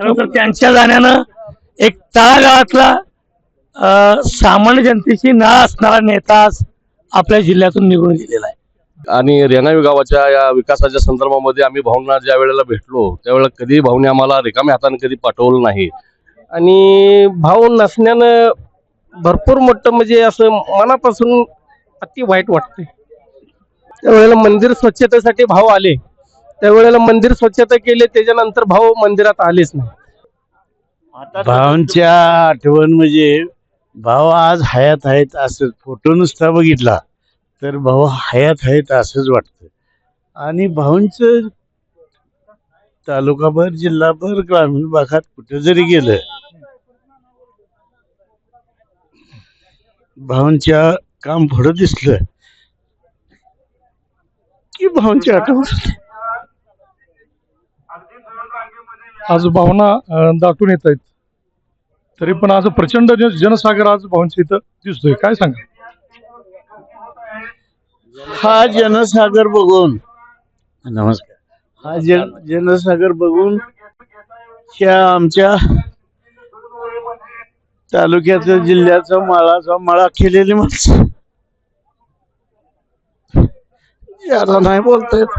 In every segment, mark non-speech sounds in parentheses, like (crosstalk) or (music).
खरोखर त्यांच्या जाण्यानं एक तळागाळातला सामान्य जनतेची नाळ असणारा नेताच आपल्या जिल्ह्यातून निघून गेलेला आहे. आणि रेणावी गावाच्या या विकासाच्या संदर्भामध्ये आम्ही भाऊंना ज्या वेळेला भेटलो त्यावेळेला कधी भाऊने आम्हाला रिकाम्या हाताने कधी पाठवलं नाही. आणि भाव नसण्यानं भरपूर मोठं म्हणजे असं मनापासून अति वाईट वाटते त्यावेळेला मंदिर स्वच्छतेसाठी भाव आले. त्यावेळेला मंदिर स्वच्छता केले त्याच्यानंतर भाव मंदिरात आलेच नाही. भावांच्या आठवण म्हणजे भाव आज हयात आहेत असं फोटो नुसता बघितला तर भाऊ हयात आहेत असंच वाटतं. आणि भाऊंचं तालुकाभर जिल्हाभर ग्रामीण भागात कुठे जरी गेलं भाऊंच्या काम पुढं दिसलं की भाऊंची आठवण होते. आज भावना दाटून येत आहेत. तरी पण आज प्रचंड जन- जनसागर आज भावांच्या इथं दिसतोय. काय सांगा? हा जनसागर बघून. नमस्कार. हा जन जनसागर बघून ह्या आमच्या तालुक्याचा जिल्ह्याचा माळाचा माळा केलेली माणसं. याला नाही बोलता येत.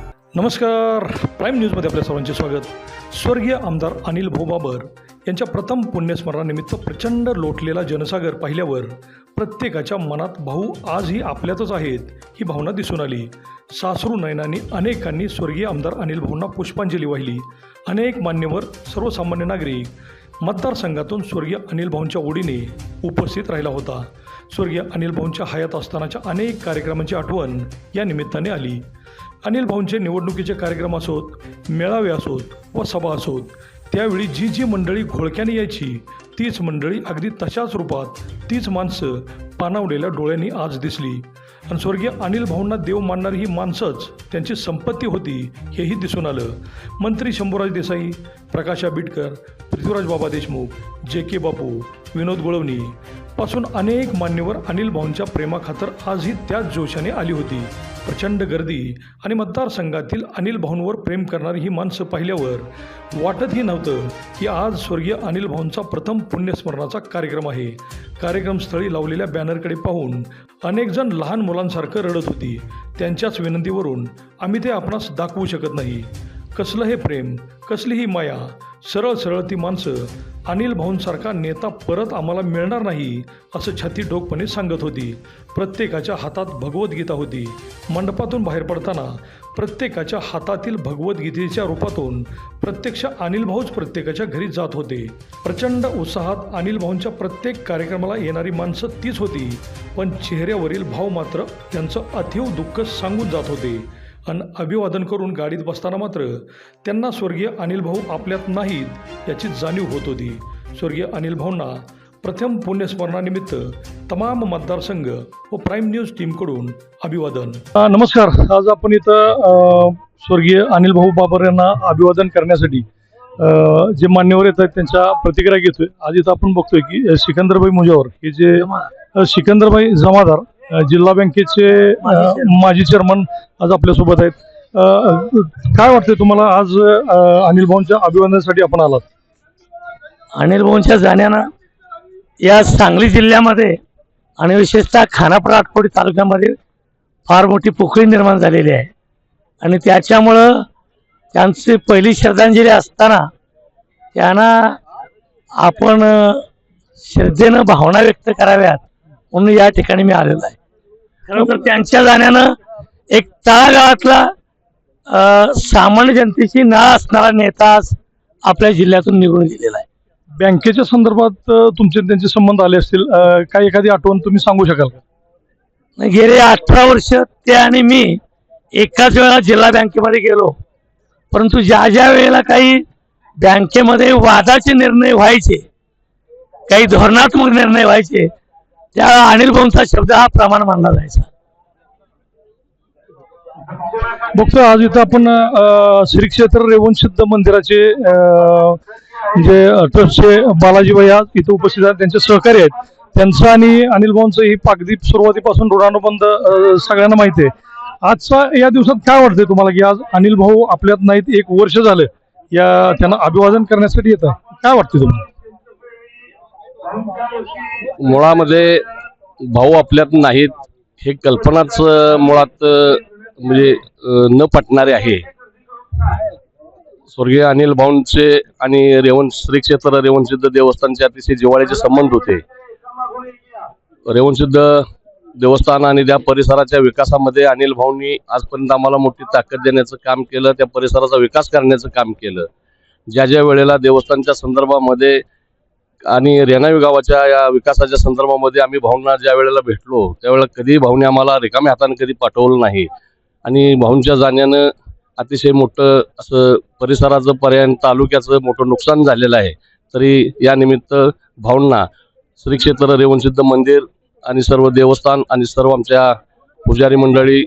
नमस्कार. प्राईम न्यूजमध्ये आपल्या सर्वांचे स्वागत. स्वर्गीय आमदार अनिल भोबाबर यांच्या प्रथम पुण्यस्मरणानिमित्त प्रचंड लोटलेला जनसागर पाहिल्यावर प्रत्येकाच्या मनात भाऊ आजही आपल्यातच आहेत ही भावना दिसून आली. सासरू नयनांनी अनेकांनी स्वर्गीय आमदार अनिल भाऊंना पुष्पांजली वाहिली. अनेक मान्यवर सर्वसामान्य नागरिक मतदारसंघातून स्वर्गीय अनिल भाऊंच्या ओढीने उपस्थित राहिला होता. स्वर्गीय अनिल भाऊंच्या हयात असतानाच्या अनेक कार्यक्रमांची आठवण या निमित्ताने आली. अनिल भाऊंचे निवडणुकीचे कार्यक्रम असोत मेळावे असोत व सभा असोत त्यावेळी जी जी मंडळी घोळक्याने यायची तीच मंडळी अगदी तशाच रूपात तीच माणसं पाणावलेल्या डोळ्यांनी आज दिसली. आणि स्वर्गीय अनिल भाऊंना देव मानणारी ही माणसंच त्यांची संपत्ती होती हेही दिसून आलं. मंत्री शंभूराज देसाई प्रकाश आंबेडकर पृथ्वीराज बाबा देशमुख जे के बापू विनोद गोळवणी. पासून अनेक मान्यवर अनिल भाऊंच्या प्रेमाखातर आजही त्याच जोशाने आली होती. प्रचंड गर्दी आणि मतदारसंघातील अनिल भाऊंवर प्रेम करणारी ही माणसं पाहिल्यावर वाटतही नव्हतं की आज स्वर्गीय अनिल भाऊंचा प्रथम पुण्यस्मरणाचा कार्यक्रम आहे. कार्यक्रमस्थळी लावलेल्या बॅनरकडे पाहून अनेकजण लहान मुलांसारखं रडत होती. त्यांच्याच विनंतीवरून आम्ही ते आपणास दाखवू शकत नाही. कसलं हे प्रेम? कसली ही माया? सरळ सरळ ती माणसं अनिल भाऊंसारखा नेता परत आम्हाला मिळणार नाही असं छाती डोकपणे सांगत होती. प्रत्येकाच्या हातात भगवद्गीता होती. मंडपातून बाहेर पडताना प्रत्येकाच्या हातातील भगवद्गीतेच्या रूपातून प्रत्यक्ष अनिल भाऊच प्रत्येकाच्या घरी जात होते. प्रचंड उत्साहात अनिल भाऊंच्या प्रत्येक कार्यक्रमाला येणारी माणसं तीच होती. पण चेहऱ्यावरील भाव मात्र त्यांचं अथिव दुःख सांगून जात होते. आणि अभिवादन करून गाडीत बसताना मात्र त्यांना स्वर्गीय अनिल भाऊ आपल्यात नाहीत याची जाणीव होत होती. स्वर्गीय अनिल भाऊंना प्रथम पुण्यस्मरणानिमित्त तमाम मतदारसंघ व प्राईम न्यूज टीमकडून अभिवादन. नमस्कार. आज आपण इथं स्वर्गीय अनिल भाऊ बाबर यांना अभिवादन करण्यासाठी जे मान्यवर येत आहेत त्यांच्या प्रतिक्रिया घेतोय. आज इथं आपण बघतोय की सिकंदरबाई मुजावर हे जे सिकंदरबाई जमादार जिल्हा बँकेचे माजी चेअरमन आज आपल्यासोबत आहेत. काय वाटतंय तुम्हाला आज अनिल भाऊंच्या अभिवादनासाठी आपण आलात? अनिल भाऊंच्या जाण्यानं या सांगली जिल्ह्यामध्ये आणि विशेषतः खानापूर आठपोडी तालुक्यामध्ये फार मोठी पोकळी निर्माण झालेली आहे. आणि त्याच्यामुळं त्यांची पहिली श्रद्धांजली असताना त्यांना आपण श्रद्धेनं भावना व्यक्त कराव्यात म्हणून या ठिकाणी मी आलेलो आहे. खरोखर त्यांच्या जाण्यानं एक तळागाळातला सामान्य जनतेची ना असणारा नेता आपल्या जिल्ह्यातून निघून गेलेला आहे. बँकेच्या संदर्भात तुमचे त्यांचे संबंध आले असतील काय एखादी आठवण तुम्ही सांगू शकाल का? गेले अठरा वर्ष ते आणि मी एकाच वेळेला जिल्हा बँकेमध्ये गेलो. परंतु ज्या ज्या वेळेला काही बँकेमध्ये वादाचे निर्णय व्हायचे काही धोरणात्मक निर्णय व्हायचे त्या अनिल भाऊंचा शब्द हा प्रमाण मानला जायचा. बघतो आज इथं आपण श्री क्षेत्र रेवणसिद्ध मंदिराचे जे ट्रस्टचे बालाजीबाई आज इथं उपस्थित आहेत त्यांचे सहकारी आहेत. त्यांचं आणि अनिल भाऊंचं ही पागदीप सुरुवातीपासून ऋणानुबंध सगळ्यांना माहिती आहे. आजचा या दिवसात काय वाटतंय तुम्हाला की आज अनिल भाऊ आपल्यात नाहीत एक वर्ष झालं या त्यांना अभिवादन करण्यासाठी येतं काय वाटतंय तुम्हाला? मुळामध्ये भाऊ आपल्यात नाहीत हे कल्पनाच मुळात म्हणजे न पटणारे आहे. स्वर्गीय अनिल भाऊंचे आणि रेवण श्री क्षेत्र रेवणसिद्ध देवस्थानचे अतिशय जिवाळ्याचे संबंध होते. रेवणसिद्ध देवस्थान आणि त्या परिसराच्या विकासामध्ये अनिल भाऊंनी आजपर्यंत आम्हाला मोठी ताकद देण्याचं काम केलं त्या परिसराचा विकास करण्याचं काम केलं. ज्या ज्या वेळेला देवस्थानच्या संदर्भामध्ये आणि रेणावी गावाच्या या विकासाच्या संदर्भामध्ये आम्ही भाऊंना ज्या वेळेला भेटलो त्यावेळेला कधीही भाऊने आम्हाला रिकाम्या हाताने कधी पाठवलं नाही. आणि भाऊंच्या जाण्यानं अतिशय मोठं असं परिसराचं पर्याय तालुक्याचं मोठं नुकसान झालेलं आहे. तरी या निमित्त भाऊंना श्री क्षेत्र रेवणसिद्ध मंदिर आणि सर्व देवस्थान आणि सर्व आमच्या पुजारी मंडळी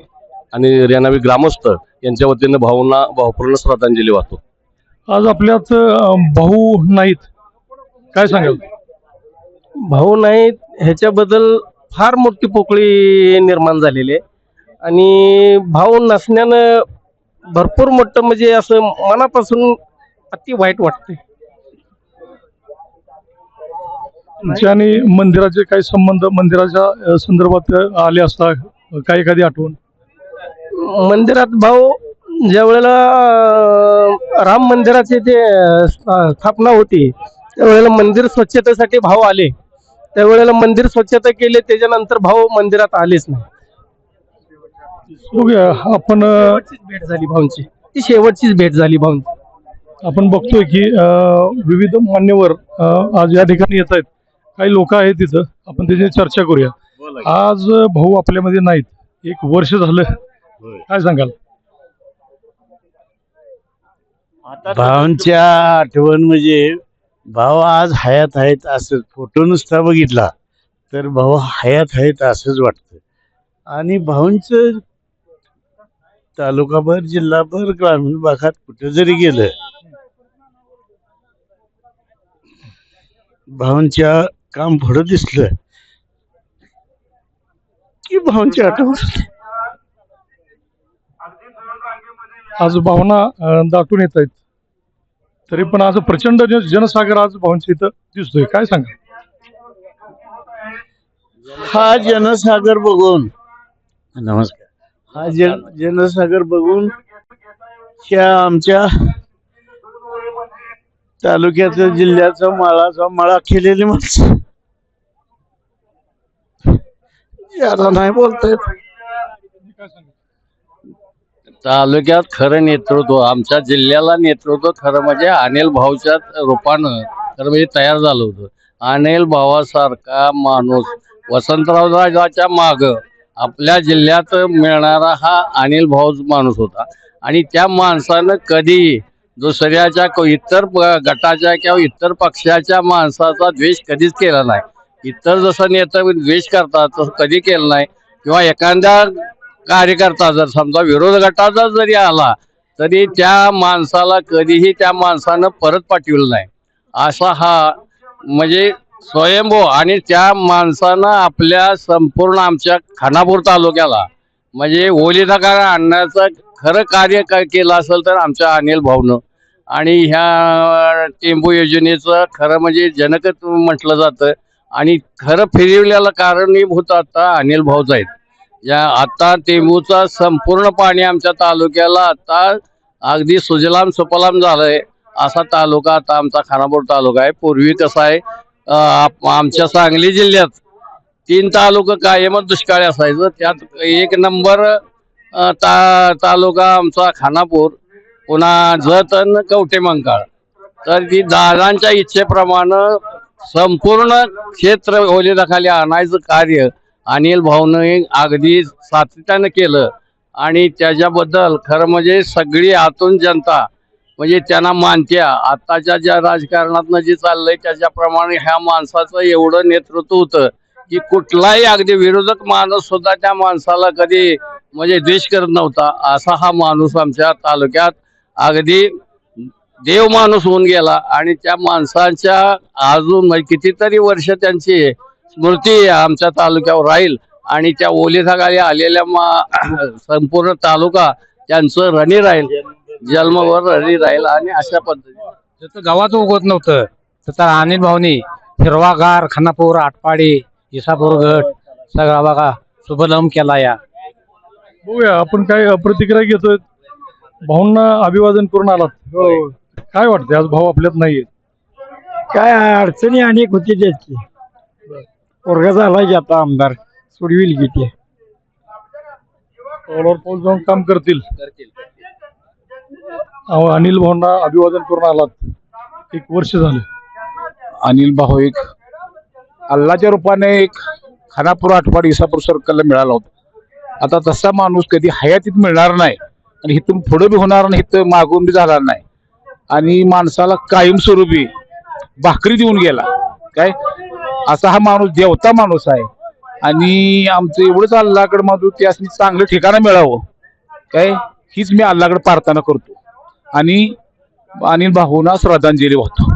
आणि रेणावी ग्रामस्थ यांच्या वतीनं भाऊंना भावपूर्ण श्रद्धांजली वाहतो. आज आपल्यात भाऊ नाहीत. काय सांगाल? भाऊ नाहीत ह्याच्याबद्दल फार मोठी पोकळी निर्माण झालेली आहे. आणि भाऊ नसण्यानं भरपूर मोठं म्हणजे असं मनापासून अति वाईट तुमचे आणि मंदिराचे काही संबंध मंदिराच्या संदर्भात आले असता काही एखादी आठवण? मंदिरात भाऊ ज्या वेळेला राम मंदिराचे ते स्थापना होती त्यावेळेला मंदिर स्वच्छतेसाठी भाऊ आले. त्यावेळेला मंदिर स्वच्छता केली त्याच्यानंतर भाऊ मंदिरात आलेच नाही. बघूया आपण भेट झाली भाऊंची. ती शेवटचीच भेट झाली भाऊंची. आपण बघतोय की विविध मान्यवर आज या ठिकाणी येत आहेत. काही लोक आहेत तिथं. आपण त्याची चर्चा करूया. आज भाऊ आपल्यामध्ये नाहीत. एक वर्ष झालं. काय सांगाल? भावांच्या आठवण म्हणजे भाऊ आज हयात आहेत असं फोटो नुसता बघितला तर भाऊ हयात आहेत असंच वाटतं. आणि भाऊंचं तालुकाभर जिल्हाभर ग्रामीण भागात कुठे जरी गेलं भाऊंच्या काम पुढं दिसलं की भाऊंची आठवण आज भावना दाटून येत आहेत. तरी पण आज प्रचंड जन- जनसागर आज भाऊंच्या इथं दिसतोय. काय सांगा? हा जनसागर बघून. नमस्कार. हा जन जनसागर बघून ह्या आमच्या तालुक्याचा जिल्ह्याचा माळाचा माळा केलेली माणसं. याला नाही बोलतायत तालुक्यात खरं नेतृत्व आमच्या जिल्ह्याला नेतृत्व खरं म्हणजे अनिल भाऊच्या रूपानं खरं म्हणजे तयार झालं होतं. अनिल भावासारखा माणूस वसंतरावराजाच्या माग आपल्या जिल्ह्यात मिळणारा हा अनिल भाऊ माणूस होता. आणि त्या माणसानं कधी दुसऱ्याच्या क- इतर गटाच्या किंवा इतर पक्षाच्या माणसाचा द्वेष कधीच केला नाही. इतर जसं नेता द्वेष करतात तसं कधी केलं नाही. किंवा एखाद्या कार्यकर्ता जर समजा विरोध गटाचा जरी आला तरी त्या माणसाला कधीही त्या माणसानं परत पाठविलं नाही. असा हा म्हणजे स्वयंभू आणि त्या माणसानं आपल्या संपूर्ण आमच्या खानापूर तालुक्याला म्हणजे ओली नकार आणण्याचं खरं कार्य केलं असेल तर आमच्या अनिल भाऊनं. आणि ह्या टेंबू योजनेचं खरं म्हणजे जनकच म्हटलं जातं. आणि खरं फिरवल्याला कारणीभूत आता अनिल भाऊच आहेत. या आता टेंबूचा संपूर्ण पाणी आमच्या तालुक्याला आता अगदी सुजलाम सुपलाम झालंय. असा तालुका आता आमचा खानापूर तालुका आहे. पूर्वी कसा आहे आप- आमच्या सांगली जिल्ह्यात तीन तालुका कायमच दुष्काळी असायचं. त्यात एक नंबर ता तालुका आमचा खानापूर पुन्हा जत अन कवटे तर ती दादांच्या इच्छेप्रमाणे संपूर्ण क्षेत्र ओलिताखाली आणायचं कार्य अनिल भाऊने अगदी सातत्यानं केलं. आणि त्याच्याबद्दल खरं म्हणजे सगळी आतून जनता म्हणजे त्यांना मानत्या आत्ताच्या ज्या राजकारणातनं जे चाललंय त्याच्याप्रमाणे ह्या माणसाचं एवढं नेतृत्व होतं की कुठलाही अगदी विरोधक माणूस सुद्धा त्या माणसाला कधी म्हणजे द्वेष करत नव्हता. असा हा माणूस आमच्या तालुक्यात अगदी देव माणूस होऊन गेला. आणि त्या माणसाच्या अजून म्हणजे कितीतरी वर्ष त्यांची स्मृती आमच्या तालुक्यावर राहील आणि त्या ओलिताखाली आलेल्या मा (clears throat) संपूर्ण तालुका त्यांचं रणी राहील जन्मभर रणी राहील आणि अशा पद्धतीने. जसं गावात उगवत नव्हतं. तसं अनिल भाऊनी हिरवागार खानापूर आटपाडी इसापूर गट सगळा बघा शुभलम केला या. बघूया आपण काय प्रतिक्रिया घेतोय. भाऊंना अभिवादन करून आलात. काय वाटतंय? आज भाऊ आपल्यात नाहीये काय अडचणी अनेक होती त्याची. पोरगा झाला की आता आमदार. सोडविल की ते. पावलावर पाऊल जाऊन काम करतील. अहो, अनिल भाऊंना अभिवादन करून आलात. एक वर्ष झाले. अनिल भाऊ एक अल्लाच्या रूपाने एक खानापूर आठवाड इसापूर सर्कलला मिळाला होता. आता तसा माणूस कधी हयातीत मिळणार नाही. आणि इथून पुढे बी होणार नाही इथं मागून बी जाणार नाही. आणि माणसाला कायमस्वरूपी भाकरी देऊन गेला. काय? असा हा माणूस देवता माणूस आहे. आणि आमचं एवढंच अल्लाकडे माधू ते असं चांगलं ठिकाणं मिळावं. काय? हीच मी अल्लाकडे प्रार्थना करतो. आणि अनिल भाऊना श्रद्धांजली वाहतो.